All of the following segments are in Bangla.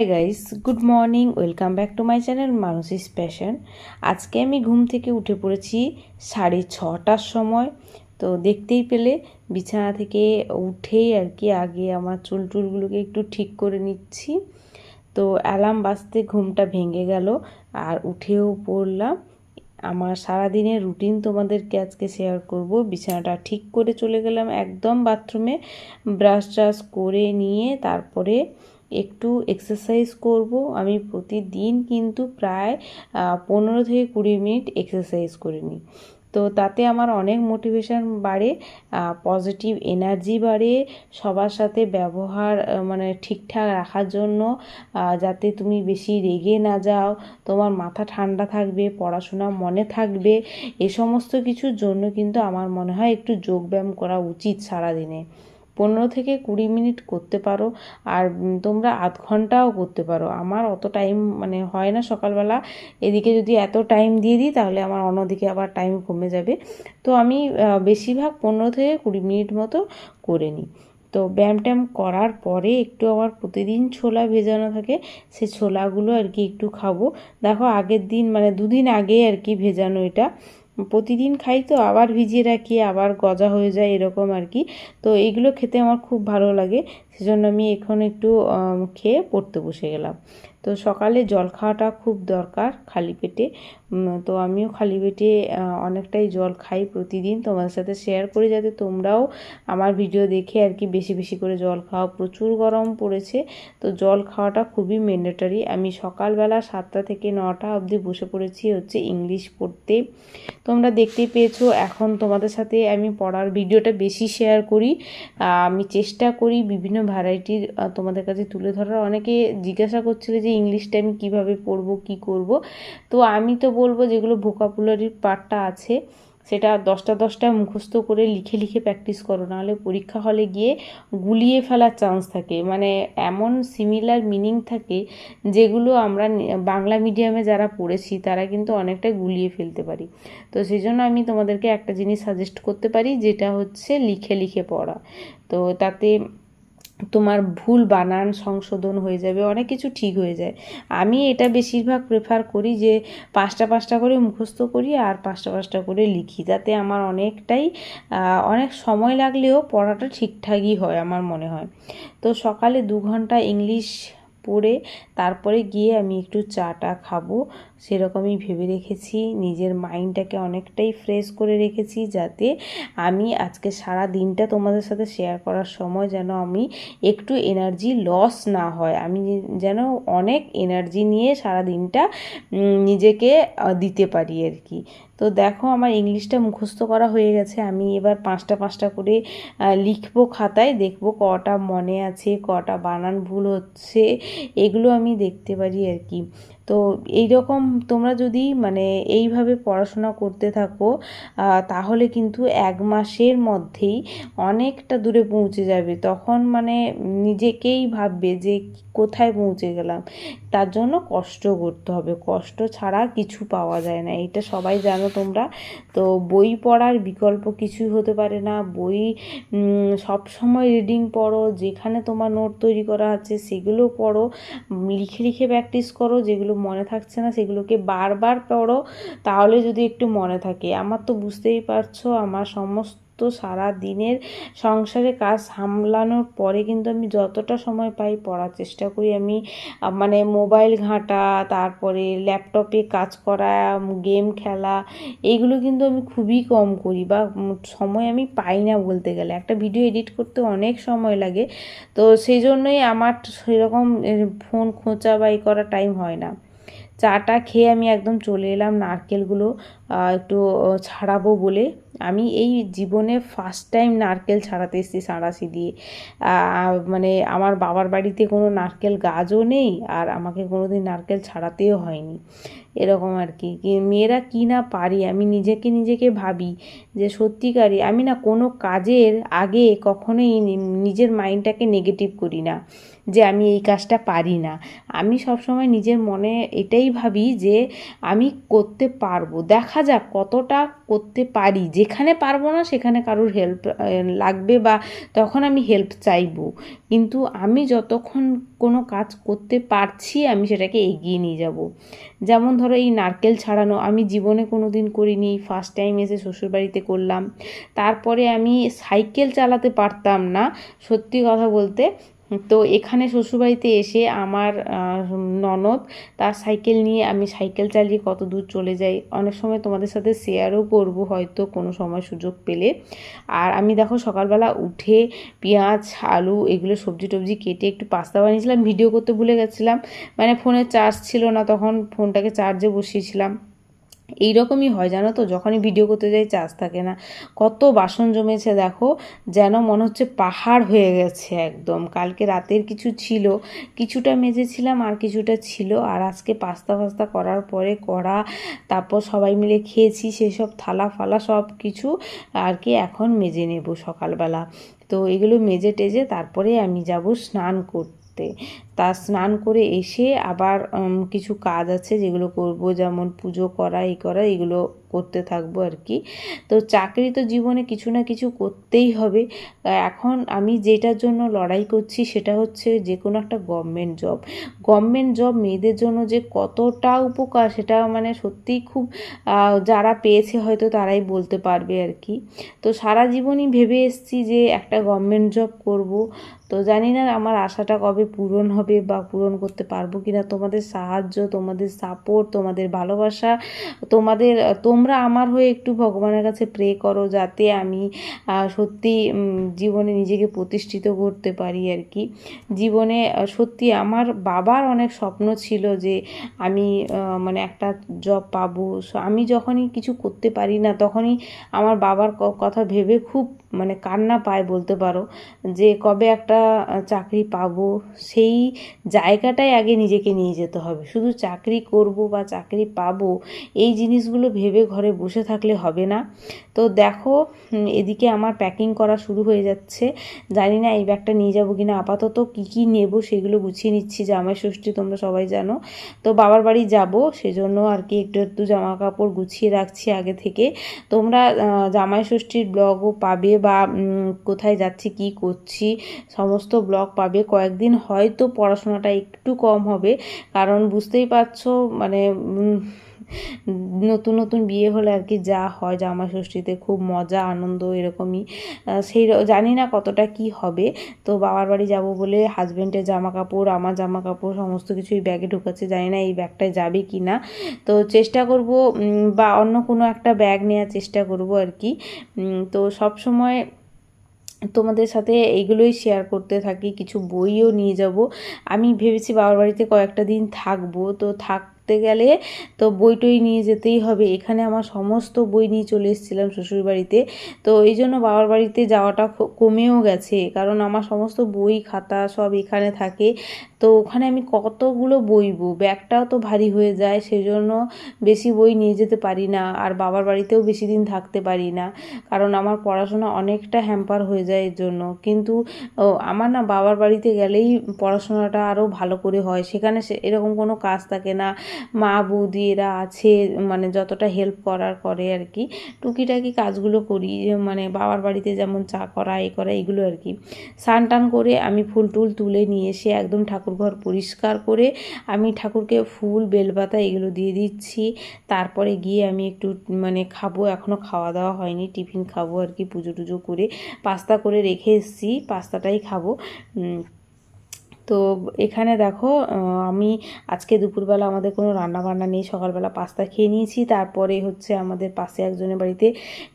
Guys good morning welcome back to my channel মানুষিস passion আজকে আমি ঘুম থেকে উঠে পড়েছি সাড়ে ছটার সময়। তো দেখতেই পেলে বিছানা থেকে উঠেই আর কি আগে আমার চুল টুলগুলোকে একটু ঠিক করে নিচ্ছি। তো অ্যালার্ম বাজতে ঘুমটা ভেঙে গেল আর উঠেও পড়লাম। আমার সারাদিনের রুটিন তোমাদেরকে আজকে শেয়ার করব। বিছানাটা ঠিক করে চলে গেলাম একদম বাথরুমে, ব্রাশ ট্রাশ করে নিয়ে তারপরে একটু এক্সারসাইজ করব। আমি প্রতিদিন কিন্তু প্রায় পনেরো থেকে কুড়ি মিনিট এক্সারসাইজ করে নিই। তো তাতে আমার অনেক মোটিভেশন বাড়ে পজিটিভ এনার্জি বাড়ে, সবার সাথে ব্যবহার মানে ঠিকঠাক রাখার জন্য যাতে তুমি বেশি রেগে না যাও, তোমার মাথা ঠান্ডা থাকবে, পড়াশোনা মনে থাকবে, এ সমস্ত কিছুর জন্য কিন্তু আমার মনে হয় একটু যোগব্যায়াম করা উচিত সারাদিনে। পনেরো থেকে কুড়ি মিনিট করতে পারো আর তোমরা আধ ঘন্টাও করতে পারো। আমার অত টাইম মানে হয় না সকালবেলা। এদিকে যদি এত টাইম দিয়ে দিই, তাহলে আমার অন্যদিকে আবার টাইম কমে যাবে। তো আমি বেশিরভাগ পনেরো থেকে কুড়ি মিনিট মতো করে নিই। তো ব্যায়াম ট্যায়াম করার পরে একটু আমার প্রতিদিন ছোলা ভেজানো থাকে, সে ছোলাগুলো আর কি একটু খাব। দেখো আগের দিন মানে দুদিন আগে আর কি ভেজানো এটা। প্রতিদিন খাই তো, আবার ভিজিয়ে রাখি, আবার গজা হয়ে যায় এরকম আর কি। তো এইগুলো খেতে আমার খুব ভালো লাগে, সেজন্য আমি এখন একটু খেয়ে পড়তে বসে গেলাম। তো সকালে জল খাওয়াটা খুব দরকার খালি পেটে। তো আমিও খালি পেটে অনেকটাই জল খাই প্রতিদিন। তোমাদের সাথে শেয়ার করি যাতে তোমরাও আমার ভিডিও দেখে আর কি বেশি বেশি করে জল খাও। প্রচুর গরম পড়েছে, তো জল খাওয়াটা খুবই ম্যান্ডেটারি আমি সকালবেলা সাতটা থেকে নটা অবধি বসে পড়েছি হচ্ছে ইংলিশ পড়তে। তোমরা দেখতে পেয়েছ, এখন তোমাদের সাথে আমি পড়ার ভিডিওটা বেশি শেয়ার করি। আমি চেষ্টা করি বিভিন্ন ভ্যারাইটির তোমাদের কাছে তুলে ধরার। অনেকে জিজ্ঞাসা করছিল যে ইংলিশটা আমি কীভাবে পড়ব, কি করব? তো আমি তো বলব যেগুলো ভোকাবুলারির পার্টটা আছে, সেটা দশটা দশটা মুখস্থ করে লিখে লিখে প্র্যাকটিস করো, নাহলে পরীক্ষা হলে গিয়ে গুলিয়ে ফেলার চান্স থাকে। মানে এমন সিমিলার মিনিং থাকে যেগুলো আমরা বাংলা মিডিয়ামে যারা পড়েছি, তারা কিন্তু অনেকটা গুলিয়ে ফেলতে পারি। তো সেই জন্য আমি তোমাদেরকে একটা জিনিস সাজেস্ট করতে পারি, যেটা হচ্ছে লিখে লিখে পড়া। তো তাতে তোমার ভুল বানান, সংশোধন হয়ে যাবে, অনেক কিছু ঠিক হয়ে যায়। আমি এটা বেশিরভাগ প্রেফার করি যে পাঁচটা পাঁচটা করে মুখস্থ করি আর পাঁচটা পাঁচটা করে লিখি। তাতে আমার অনেকটাই অনেক সময় লাগলেও পড়াটা ঠিকঠাকই হয় আমার মনে হয়। তো সকালে দু ঘণ্টা ইংলিশ পড়ে তারপরে গিয়ে আমি একটু চাটা খাব। সেরকমই ভেবে রেখেছি। নিজের মাইন্ডটাকে অনেকটাই ফ্রেশ করে রেখেছি যাতে আমি আজকে সারা দিনটা তোমাদের সাথে শেয়ার করার সময় যেন আমি একটু এনার্জি লস না হয়। আমি যেন অনেক এনার্জি নিয়ে সারা দিনটা নিজেকে দিতে পারি আর কি। তো দেখো আমার ইংলিশটা মুখস্থ করা হয়ে গেছে। আমি এবার পাঁচটা পাঁচটা করে লিখব খাতায়। দেখব কটা মনে আছে, কটা বানান ভুল হচ্ছে। এগুলো আমি দেখতে পারি আর কি। তো এই রকম তোমরা যদি মানে এইভাবে পড়াশোনা করতে থাকো তাহলে কিন্তু এক মাসের মধ্যেই অনেকটা দূরে পৌঁছে যাবে। তখন মানে নিজেকেই ভাববে যে কোথায় পৌঁছে গেলাম। তার জন্য কষ্ট করতে হবে। কষ্ট ছাড়া কিছু পাওয়া যায় না। এটা সবাই জানো তোমরা। তো বই পড়ার বিকল্প কিছুই হতে পারে না। বই সব সময় রিডিং পড়ো। যেখানে তোমার নোট তৈরি করা আছে সেগুলো পড়ো। লিখে লিখে প্র্যাকটিস করো। যেগুলো মনে থাকছে না, সেগুলোকে বারবার পড়ো। তাহলে যদি একটু মনে থাকে, আমার তো বুঝতেই পারছ, আমার সমস্ত সারা দিনের সংসারে কাজ সামলানোর পরে কিন্তু আমি যতটা সময় পাই পড়ার চেষ্টা করি। আমি মানে মোবাইল ঘাঁটা, তারপরে ল্যাপটপে কাজ করা, গেম খেলা এইগুলো কিন্তু আমি খুবই কম করি বা সময় আমি পাই না বলতে গেলে। একটা ভিডিও এডিট করতে অনেক সময় লাগে, তো সেই জন্যই আমার সেরকম ফোন খোঁচা বা করা টাইম হয় না। চাটা খেয়ে আমি একদম চলে এলাম নারকেলগুলো একটু ছাড়াবো বলে। আমি এই জীবনে ফার্স্ট টাইম নারকেল ছাড়াতে এসেছি সাঁড়াশি দিয়ে মানে আমার বাবার বাড়িতে কোনো নারকেল গাছও নেই আর আমাকে কোনো দিন নারকেল ছাড়াতেও হয়নি। এরকম আর কি। মেয়েরা কী না পারি? আমি নিজেকে নিজেকে ভাবি যে সত্যিকারই আমি না কোনো কাজের আগে কখনোই নিজের মাইন্ডটাকে নেগেটিভ করি না যে আমি এই কাজটা পারি না। আমি সবসময় নিজের মনে এটাই ভাবি যে আমি করতে পারব। দেখা যাক কতটা করতে পারি, যে যেখানে পারব না, সেখানে কারোর হেল্প লাগবে বা তখন আমি হেল্প চাইব। কিন্তু আমি যতক্ষণ কোনো কাজ করতে পারছি, আমি সেটাকে এগিয়ে নিয়ে যাব। যেমন ধরো এই নারকেল ছাড়ানো, আমি জীবনে কোনো দিন করিনি ফার্স্ট টাইম এসে শ্বশুরবাড়িতে করলাম। তারপরে আমি সাইকেল চালাতে পারতাম না, সত্যি কথা বলতে তো এখানে শ্বশুরবাড়িতে এসে আমার ননদ তার সাইকেল নিয়ে, আমি সাইকেল চালিয়ে কত দূর চলে যাই। অনেক সময় তোমাদের সাথে শেয়ারও করব হয়তো কোনো সময় সুযোগ পেলে। আর আমি দেখো সকালবেলা উঠে পেঁয়াজ, আলু এগুলো সবজি টবজি কেটে একটু পাস্তা বানিয়েছিলাম, ভিডিও করতে ভুলে গেছিলাম। মানে ফোনে চার্জ ছিল না, তখন ফোনটাকে চার্জে বসিয়েছিলাম। এই রকমই হয়, জানো তো? যখনই ভিডিও করতে যাই চার্জ থাকে না। কত বাসন জমেছে, দেখো? যেন মনে হচ্ছে পাহাড় হয়ে গেছে একদম। কালকে রাতের কিছু ছিল, কিছুটা মেজেছিলাম আর কিছুটা ছিল। আর আজকে পাস্তা ফাস্তা করার পরে করা তারপর সবাই মিলে খেয়েছি, সেসব থালা ফালা সব কিছু আর কি এখন মেজে নেব সকালবেলা। তো এগুলো মেজে টেজে তারপরে আমি যাব স্নান করতে। তা স্নান করে এসে আবার কিছু কাজ আছে যেগুলো করব, যেমন পুজো করা এই করা, এগুলো করতে থাকব আর কি। তো চাকরি তো জীবনে কিছু না কিছু করতেই হবে। এখন আমি যেটার জন্য লড়াই করছি সেটা হচ্ছে যে কোনো একটা গভর্নমেন্ট জব গভর্নমেন্ট জব মেয়েদের জন্য যে কতটা উপকার সেটা মানে সত্যিই খুব যারা পেয়েছে হয়তো তারাই বলতে পারবে আর কি। তো সারা জীবনই ভেবে এসছি যে একটা গভর্নমেন্ট জব করব। তো জানি না আমার আশাটা কবে পূরণ হবে। হবে বা পূরণ করতে পারব কি না তোমাদের সাহায্য, তোমাদের সাপোর্ট তোমাদের ভালোবাসা, তোমাদের, তোমরা আমার হয়ে একটু ভগবানের কাছে প্রে করো যাতে আমি সত্যি জীবনে নিজেকে প্রতিষ্ঠিত করতে পারি আর কি। জীবনে সত্যি আমার বাবার অনেক স্বপ্ন ছিল যে আমি মানে একটা জব পাবো। আমি যখনই কিছু করতে পারি না, তখনই আমার বাবার কথা ভেবে খুব মানে কান্না পায় বলতে পারো যে কবে একটা চাকরি পাবো। সেই জায়গাটায় আগে নিজেকে নিয়ে যেতে হবে। শুধু চাকরি করব বা চাকরি পাবো, এই জিনিসগুলো ভেবে ঘরে বসে থাকলে হবে না। তো দেখো এদিকে আমার প্যাকিং করা শুরু হয়ে যাচ্ছে। জানি না এই ব্যাগটা নিয়ে যাব কিনা। আপাতত কী কী নেব সেগুলো গুছিয়ে নিচ্ছি। জামাই ষষ্ঠী তোমরা সবাই জানো। তো বাবার বাড়ি যাব, সেজন্য আর কি একটু একটু জামা কাপড় গুছিয়ে রাখছি আগে থেকে। তোমরা জামাই ষষ্ঠীর ব্লগও পাবে বা কোথায় যাচ্ছি, কি করছি, সমস্ত ব্লগ পাবে। কয়েকদিন হয়তো পড়াশোনাটা একটু কম হবে। কারণ বুঝতেই পারছ মানে নতুন নতুন বিয়ে হলে আর কি যা হয় জামা ষষ্ঠীতে খুব মজা, আনন্দ এরকমই। সেই জানি না কতটা কি হবে। তো বাবার বাড়ি যাব বলে হাজব্যান্ডের জামা কাপড় আমার জামা কাপড় সমস্ত কিছুই ব্যাগে ঢুকাচ্ছে, জানি না এই ব্যাগটায় যাবে কি না তো চেষ্টা করব বা অন্য কোনো একটা ব্যাগ নেওয়ার চেষ্টা করব আর কি। তো সব সময় তোমাদের সাথে এইগুলোই শেয়ার করতে থাকি, কিছু বইও নিয়ে যাব। আমি ভেবেছি বাবার বাড়িতে কয়েকটা দিন থাকব, তো থাক ঘুরতে গেলে তো বই টই নিয়ে যেতেই হবে। এখানে আমার সমস্ত বই নিয়ে চলে এসেছিলাম শ্বশুরবাড়িতে তো এই জন্য বাবার বাড়িতে যাওয়াটা কমেও গেছে। কারণ আমার সমস্ত বই, খাতা সব এখানে থাকে। তো ওখানে আমি কতগুলো বইবো ব্যাগটাও তো ভারী হয়ে যায়। সেজন্য বেশি বই নিয়ে যেতে পারি না। আর বাবার বাড়িতেও বেশি দিন থাকতে পারি না। কারণ আমার পড়াশোনা অনেকটা হ্যাম্পার হয়ে যায় এর জন্য। কিন্তু আমার না বাবার বাড়িতে গেলেই পড়াশোনাটা আরও ভালো করে হয়। সেখানে এরকম কোনো কাজ থাকে না। মা বৌদি এরা আছে মানে যতটা হেল্প করার করে আর কি। টুকিটাকি কাজগুলো করি মানে বাবার বাড়িতে যেমন চা করা, এ করা, এগুলো আর কি। স্নান টান করে আমি ফুল টুল তুলে নিয়ে এসে একদম ঠাকুর ঘর পরিষ্কার করে আমি ঠাকুরকে ফুল, বেলপাতা এগুলো দিয়ে দিচ্ছি। তারপরে গিয়ে আমি একটু মানে খাব এখনও খাওয়া দাওয়া হয়নি, টিফিন খাব আর কি, পুজো টুজো করে, পাস্তা করে রেখে এসেছি, পাস্তাটাই খাব। তো এখানে দেখো আমি আজকে দুপুরবেলা আমাদের কোনো রান্না বান্না নেই, সকালবেলা পাস্তা খেয়ে নিয়েছি। তারপরে হচ্ছে আমাদের পাশে একজনের বাড়িতে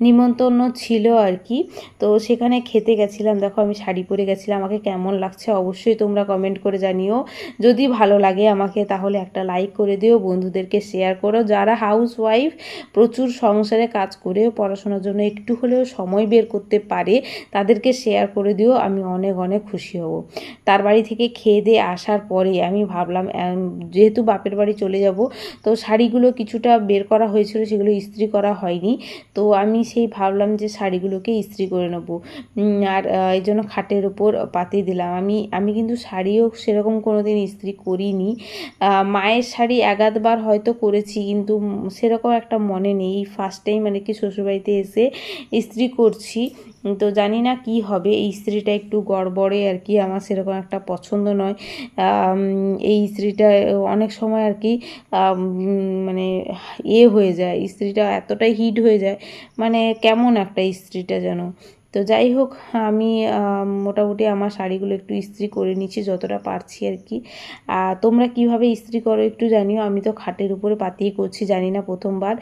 নিমন্ত্রণ ছিল আর কি। তো সেখানে খেতে গেছিলাম। দেখো, আমি শাড়ি পরে গেছিলাম। আমাকে কেমন লাগছে অবশ্যই তোমরা কমেন্ট করে জানিও। যদি ভালো লাগে আমাকে, তাহলে একটা লাইক করে দিও। বন্ধুদেরকে শেয়ার করো। যারা হাউস ওয়াইফ প্রচুর সংসারে কাজ করেও পড়াশোনার জন্য একটু হলেও সময় বের করতে পারে, তাদেরকে শেয়ার করে দিও। আমি অনেক অনেক খুশি হব। তার বাড়ি থেকে খেয়ে দিয়ে আসার পরে আমি ভাবলাম যেহেতু বাপের বাড়ি চলে যাব, তো শাড়িগুলো কিছুটা বের করা হয়েছিল, সেগুলো ইস্ত্রি করা হয়নি। তো আমি সেই ভাবলাম যে শাড়িগুলোকে ইস্ত্রি করে নেব। আর এই জন্য খাটের ওপর পাতিয়ে দিলাম। আমি আমি কিন্তু শাড়িও সেরকম কোনো দিন ইস্ত্রি করিনি। মায়ের শাড়ি একাধবার হয়তো করেছি, কিন্তু সেরকম একটা মনে নেই। ফার্স্ট টাইম মানে কি শ্বশুরবাড়িতে এসে ইস্ত্রি করছি। তো জানি না কি হবে, এই ইস্ত্রিটা একটু গড়বড়ে আর কি, আমার সেরকম একটা পছন্দ নয়। এই ইস্ত্রিটা অনেক সময় আর কি মানে এ হয়ে যায় ইস্ত্রিটা এতটাই হিট হয়ে যায় মানে কেমন একটা ইস্ত্রিটা যেন। তো যাই হোক, আমি মোটামুটি আমার শাড়িগুলো একটু ইস্ত্রি করে নিচ্ছি যতটা পারছি আর কি। তোমরা কীভাবে ইস্ত্রি করো একটু জানিও, আমি তো খাটের উপরে পাতিয়ে করছি, জানি না প্রথমবার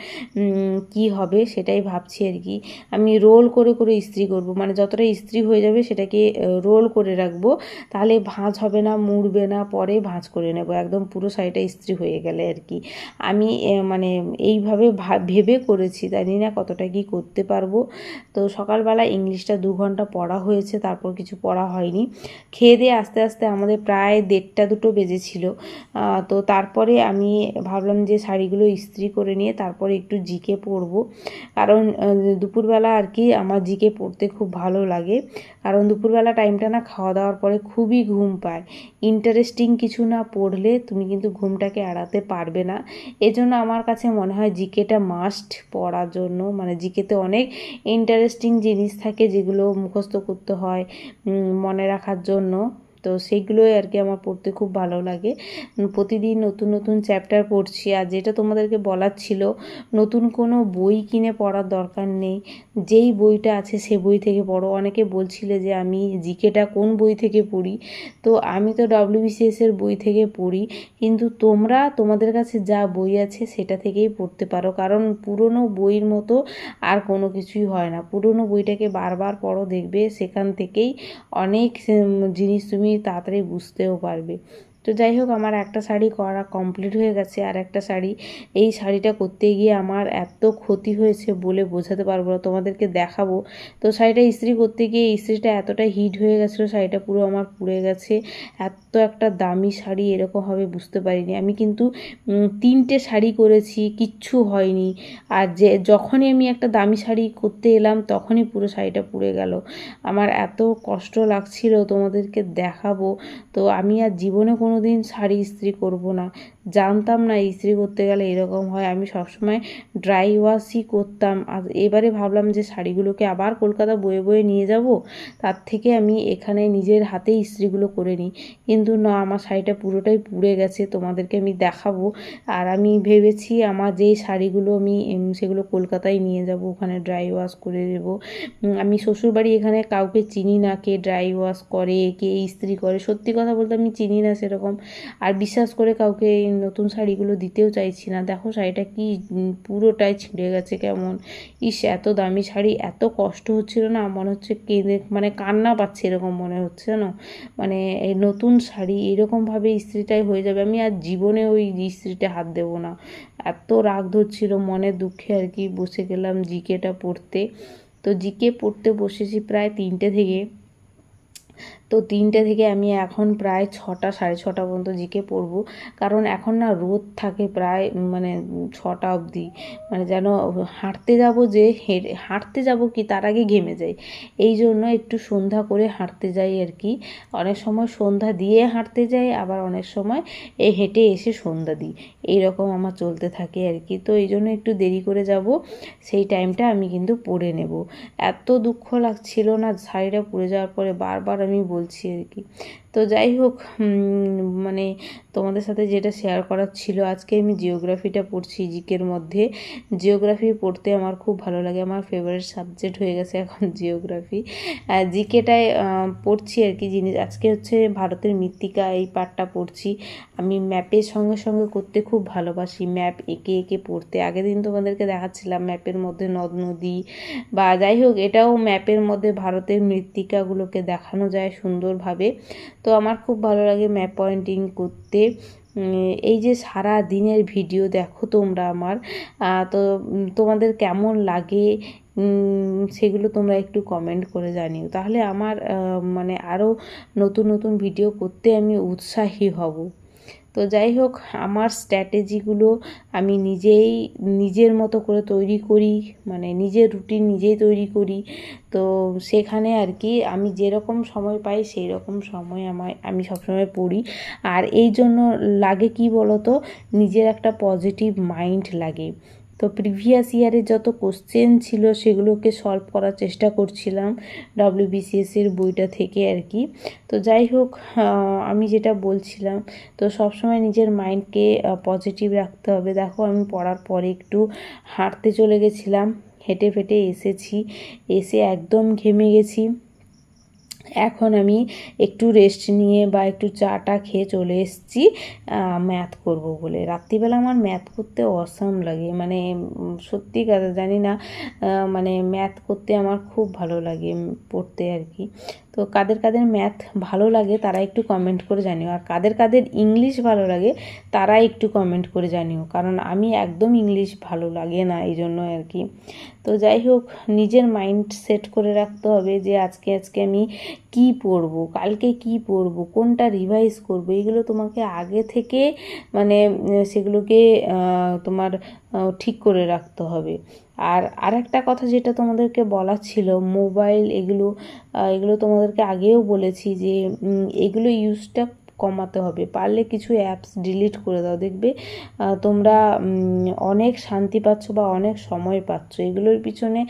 কি হবে সেটাই ভাবছি আর কি। আমি রোল করে করে ইস্ত্রি করব মানে যতটা ইস্ত্রি হয়ে যাবে সেটাকে রোল করে রাখব, তাহলে ভাঁজ হবে না, মুড়বে না, পরে ভাঁজ করে নেব, একদম পুরো শাড়িটা ইস্ত্রি হয়ে গেলে আর কি। আমি মানে এইভাবে ভেবে করেছি, জানি না কতটা কি করতে পারব। তো সকালবেলা ইংলিশটা দু ঘণ্টা পড়া হয়েছে, তারপর কিছু পড়া হয়নি। খেয়ে দিয়ে আস্তে আস্তে আমাদের প্রায় দেড়টা দুটো বেজেছিল। তো তারপরে আমি ভাবলাম যে শাড়িগুলো ইস্ত্রি করে নিয়ে তারপরে একটু জিকে পরবো। কারণ দুপুরবেলা আর কি আমার জিকে পড়তে খুব ভালো লাগে। কারণ দুপুরবেলা টাইমটা না খাওয়া দাওয়ার পরে খুবই ঘুম পায়। ইন্টারেস্টিং কিছু না পড়লে তুমি কিন্তু ঘুমটাকে এড়াতে পারবে না। এজন্য আমার কাছে মনে হয় জিকেটা মাস্ট পড়ার জন্য। মানে জিকেতে অনেক ইন্টারেস্টিং জিনিস থাকে যেগুলো মুখস্থ করতে হয় মনে রাখার জন্য তো সেইগুলোই আর কি আমার পড়তে খুব ভালো লাগে। প্রতিদিন নতুন নতুন চ্যাপ্টার পড়ছি। আর যেটা তোমাদেরকে বলার ছিল, নতুন কোনো বই কিনে পড়ার দরকার নেই। যেই বইটা আছে সে বই থেকে পড়ো। অনেকে বলছিলে যে আমি জিকেটা কোন বই থেকে পড়ি? তো আমি তো ডব্লিউবিসিএস এর বই থেকে পড়ি। কিন্তু তোমরা, তোমাদের কাছে যা বই আছে সেটা থেকেই পড়তে পারো। কারণ পুরনো বইয়ের মতো আর কোনো কিছুই হয় না। পুরনো বইটাকে বারবার পড়ো, দেখবে সেখান থেকেই অনেক জিনিস তুমি তাড়াতাড়ি বুঝতেও পারবে। তো যাই হোক, আমার একটা শাড়ি করা কমপ্লিট হয়ে গেছে আর একটা শাড়ি, এই শাড়িটা করতে গিয়ে আমার এত ক্ষতি হয়েছে বলে বোঝাতে পারব না, তোমাদেরকে দেখাবো। তো শাড়িটা ইস্ত্রি করতে গিয়ে ইস্ত্রিটা এতটা হিট হয়ে গেছিল, শাড়িটা পুরো আমার পুড়ে গেছে। এত একটা দামি শাড়ি, এরকম হবে বুঝতে পারিনি। আমি কিন্তু তিনটে শাড়ি করেছি, কিচ্ছু হয়নি। আর যে, যখনই আমি একটা দামি শাড়ি করতে এলাম, তখনই পুরো শাড়িটা পুড়ে গেল। আমার এত কষ্ট লাগছিল তোমাদেরকে দেখাবো। তো আমি আর জীবনে কোনো দিন শাড়ি ইস্ত্রি করব না। জানতাম না ইস্ত্রি করতে গেলে এরকম হয়। আমি সবসময় ড্রাই ওয়াশই করতাম। আর এবারে ভাবলাম যে শাড়িগুলোকে আবার কলকাতা বয়ে বয়ে নিয়ে যাব। তার থেকে আমি এখানে নিজের হাতে ইস্ত্রিগুলো করে নিই। কিন্তু না, আমার শাড়িটা পুরোটাই পুড়ে গেছে। তোমাদেরকে আমি দেখাবো। আর আমি ভেবেছি আমার যেই শাড়িগুলো আমি সেগুলো কলকাতায় নিয়ে যাব। ওখানে ড্রাই ওয়াশ করে দেবো। আমি শ্বশুরবাড়ি এখানে কাউকে চিনি না। কে ড্রাই ওয়াশ করে, কে ইস্ত্রি করে। সত্যি কথা বলতে আমি চিনি না সেরকম। আর বিশ্বাস করে কাউকে এই নতুন শাড়িগুলো দিতেও চাইছি না। দেখো শাড়িটা কি পুরোটাই ছিঁড়ে গেছে কেমন। ইস, এত দামি শাড়ি, এত কষ্ট হচ্ছিল না? মনে হচ্ছে কেঁদে মানে কান্না পাচ্ছে এরকম মনে হচ্ছে না মানে এই নতুন শাড়ি, এরকমভাবে ইস্ত্রিটাই হয়ে যাবে। আমি আর জীবনে ওই ইস্ত্রিতে হাত দেবো না। এত রাগ ধরছিল মনের দুঃখে আর কি বসে গেলাম জিকেটা পড়তে তো জিকে পড়তে বসেছি প্রায় তিনটে থেকে। তো তিনটে থেকে আমি এখন প্রায় ছটা, সাড়ে ছটা পর্যন্ত জিকে পড়ব। কারণ এখন না রোদ থাকে প্রায় মানে ছটা অবধি। মানে যেন হাঁটতে যাব যে হাঁটতে যাব কি তার আগে ঘেমে যাই। এই জন্য একটু সন্ধ্যা করে হাঁটতে যাই আর কি। অনেক সময় সন্ধ্যা দিয়ে হাঁটতে যাই, আবার অনেক সময় এই হেঁটে এসে সন্ধ্যা দিই। এইরকম আমার চলতে থাকে আর কি। তো এই জন্য একটু দেরি করে যাব, সেই টাইমটা আমি কিন্তু পড়ে নেব। এত দুঃখ লাগছিল না, শাড়িটা পরে যাওয়ার পরে বারবার আমি বলছি আর কি। তো যাই হোক মানে তোমাদের সাথে যেটা শেয়ার করার ছিল, আজকে আমি জিওগ্রাফিটা পড়ছি জিকের মধ্যে। জিওগ্রাফি পড়তে আমার খুব ভালো লাগে, আমার ফেভারিট সাবজেক্ট হয়ে গেছে এখন জিওগ্রাফি জিকেটায় পড়ছি আর কি জিনিস, আজকে হচ্ছে ভারতের মৃত্তিকা এই পার্টটা পড়ছি। আমি ম্যাপের সঙ্গে সঙ্গে করতে খুব ভালোবাসি ম্যাপ এঁকে এঁকে পড়তে। আগের দিন তোমাদেরকে দেখাচ্ছিলাম ম্যাপের মধ্যে নদ, নদী। বা যাই হোক, এটাও ম্যাপের মধ্যে ভারতের মৃত্তিকাগুলোকে দেখানো যায় সুন্দরভাবে। তো আমার খুব ভালো লাগে ম্যাপ পয়েন্টিং করতে। এই যে সারা দিনের ভিডিও দেখো তোমরা আমার। তো তোমাদের কেমন লাগে? সেগুলো তোমরা একটু কমেন্ট করে জানিও। তাহলে আমার মানে আরও নতুন নতুন ভিডিও করতে আমি উৎসাহী হব। তো যাই হোক, আমার স্ট্র্যাটেজিগুলো আমি নিজেই, নিজের মতো করে তৈরি করি মানে নিজের রুটিন নিজেই তৈরি করি। তো সেখানে আর কি, আমি যেরকম সময় পাই সেই রকম সময় আমায়, আমি সবসময় পড়ি। আর এই জন্য লাগে কি বলতো, নিজের একটা পজিটিভ মাইন্ড লাগে। তো প্রিভিয়াস ইয়ারের যত কোশ্চেন ছিল সেগুলোকে সলভ করার চেষ্টা করছিলাম ডব্লিউবিসিএস এর বইটা থেকে আর কি। তো যাই হোক আমি যেটা বলছিলাম, তো সবসময় নিজের মাইন্ডকে পজিটিভ রাখতে হবে। দেখো, আমি পড়ার পরে একটু হাঁটতে চলে গেছিলাম, হেঁটে ফেটে এসেছি, এসে একদম ঘেমে গেছি। এখন আমি একটু রেস্ট নিয়ে বা একটু চাটা খেয়ে চলে এসেছি ম্যাথ করব বলে। রাত্রিবেলা আমার ম্যাথ করতে অসম লাগে। মানে সত্যি কথা জানি না মানে ম্যাথ করতে আমার খুব ভালো লাগে পড়তে আর কি। তো কাদের কাদের ম্যাথ ভালো লাগে তারা একটু কমেন্ট করে জানিও। আর কাদের কাদের ইংলিশ ভালো লাগে তারা একটু কমেন্ট করে জানিও। কারণ আমি একদম ইংলিশ ভালো লাগে না এই জন্য আর কি। তো যাই হোক, নিজের মাইন্ড সেট করে রাখতে হবে যে আজকে আজকে আমি কি পড়ব, কালকে কি পড়ব, কোনটা রিভাইজ করব, এগুলো তোমাকে আগে থেকে মানে সেগুলোকে তোমার ঠিক করে রাখতে হবে। আর আরেকটা কথা যেটা তোমাদেরকে বলা ছিল, মোবাইল এগুলো এগুলো তোমাদেরকে আগেও বলেছি যে এগুলো ইউজটা কমাতে হবে। পারলে কিছু অ্যাপস ডিলিট করে দাও। দেখবে তোমরা অনেক শান্তি পাচ্ছ বা অনেক সময় পাচ্ছ। এগুলোর পিছনে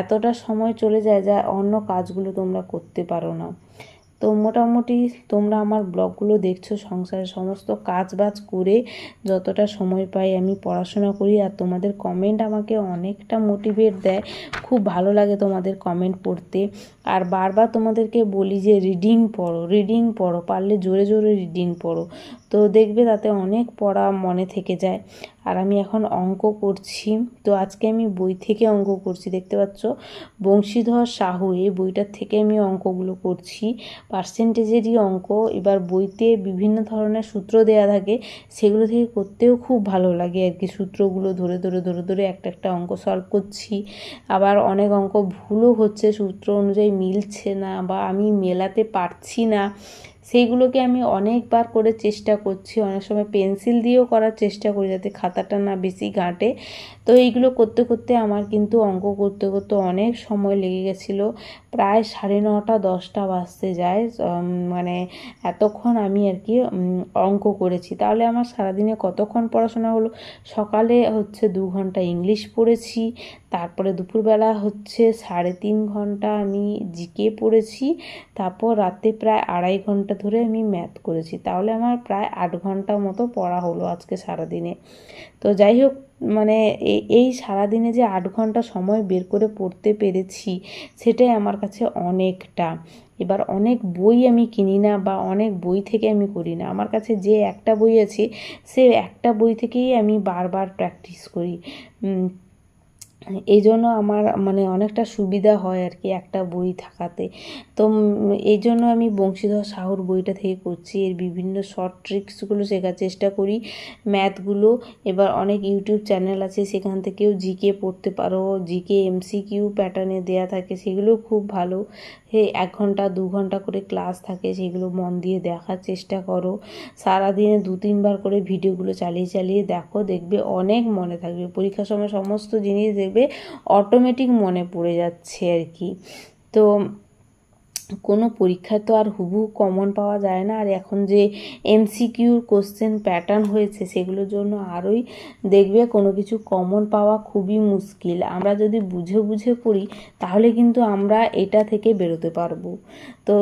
এতটা সময় চলে যায় যা অন্য কাজগুলো তোমরা করতে পারো না। তো মোটামুটি তোমরা আমার ব্লগগুলো দেখছ, সংসারের সমস্ত কাজ বাজ করে যতটা সময় পাই আমি পড়াশোনা করি আর তোমাদের কমেন্ট আমাকে অনেকটা মোটিভেট দেয়। খুব ভালো লাগে তোমাদের কমেন্ট পড়তে। আর বারবার তোমাদেরকে বলি যে রিডিং পড়ো রিডিং পড়ো, পারলে জোরে জোরে রিডিং পড়ো। তো দেখবে তাতে অনেক পড়া মনে থেকে যায়। আর আমি এখন অঙ্ক করছি। তো আজকে আমি বই থেকে অঙ্ক করছি, দেখতে পাচ্ছ? বংশীধর সাহু, এই বইটার থেকে আমি অঙ্কগুলো করছি। পার্সেন্টেজেরই অঙ্ক। এবার বইতে বিভিন্ন ধরনের সূত্র দেয়া থাকে, সেগুলো থেকে করতেও খুব ভালো লাগে আর কি। সূত্রগুলো ধরে ধরে ধরে ধরে একটা একটা অঙ্ক সলভ করছি। আবার অনেক অঙ্ক ভুলও হচ্ছে, সূত্র অনুযায়ী মিলছে না বা আমি মেলাতে পারছি না। সেইগুলোকে আমি অনেকবার করে চেষ্টা করছি। অনেক সময় পেন্সিল দিয়েও করার চেষ্টা করি যাতে খাতাটা না বেশি ঘাঁটে। তো এইগুলো করতে করতে আমার কিন্তু অঙ্ক করতে করতে অনেক সময় লেগে গেছিল। প্রায় সাড়ে নটা, দশটা বাজতে যায়। মানে এতক্ষণ আমি আর কি অঙ্ক করেছি। তাহলে আমার সারাদিনে কতক্ষণ পড়াশোনা হলো? সকালে হচ্ছে দু ঘণ্টা ইংলিশ পড়েছি। তারপরে দুপুরবেলা হচ্ছে সাড়ে তিন ঘণ্টা আমি জিকে পড়েছি, তারপর রাতে প্রায় আড়াই ঘণ্টা ধরে আমি ম্যাথ করেছি। তাহলে আমার প্রায় আট ঘণ্টা মতো পড়া হলো আজকে সারাদিনে। তো যাই হোক মানে এই সারাদিনে যে আট ঘণ্টা সময় বের করে পড়তে পেরেছি, সেটাই আমার কাছে অনেকটা। এবার অনেক বই আমি কিনি না বা অনেক বই থেকে আমি করি না। আমার কাছে যে একটা বই আছে, সে একটা বই থেকেই আমি বারবার প্র্যাকটিস করি। এই জন্য আমার মানে অনেকটা সুবিধা হয় আর কি একটা বই থাকাতে। তো এই জন্য আমি বংশীধর সাহুর বইটা থেকে করছি। এর বিভিন্ন শর্ট ট্রিক্সগুলো শেখার চেষ্টা করি। ম্যাথগুলো এবার অনেক ইউটিউব চ্যানেল আছে, সেখান থেকেও জিকে পড়তে পারো। জিকে এমসিকিউ প্যাটার্নে দেয়া থাকে, সেগুলো খুব ভালো। এক ঘণ্টা, দু ঘণ্টা করে ক্লাস থাকে, সেগুলো মন দিয়ে দেখার চেষ্টা করো। সারাদিনে দু, তিনবার করে ভিডিওগুলো চালিয়ে চালিয়ে দেখো, দেখবে অনেক মনে থাকবে। পরীক্ষার সময় সমস্ত জিনিস দেখবে অটোমেটিক মনে পড়ে যাচ্ছে আর কি তো কোনো পরীক্ষায় তো আর হুবহু কমন পাওয়া যায় না। আর এখন যে এমসিকিউর কোশ্চেন প্যাটার্ন হয়েছে, সেগুলোর জন্য আরোই দেখবে কোনো কিছু কমন পাওয়া খুবই মুশকিল। আমরা যদি বুঝে বুঝে পড়ি তাহলে কিন্তু আমরা এটা থেকে বেরোতে পারব। তো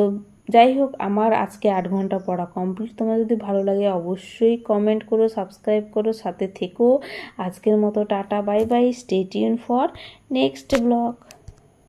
যাই হোক, আমার আজকে আট ঘণ্টা পড়া কমপ্লিট তোমার যদি ভালো লাগে অবশ্যই কমেন্ট করো সাবস্ক্রাইব করো, সাথে থেকো। আজকের মতো টাটা বাই বাই স্টেট ইউন ফর নেক্সট ব্লগ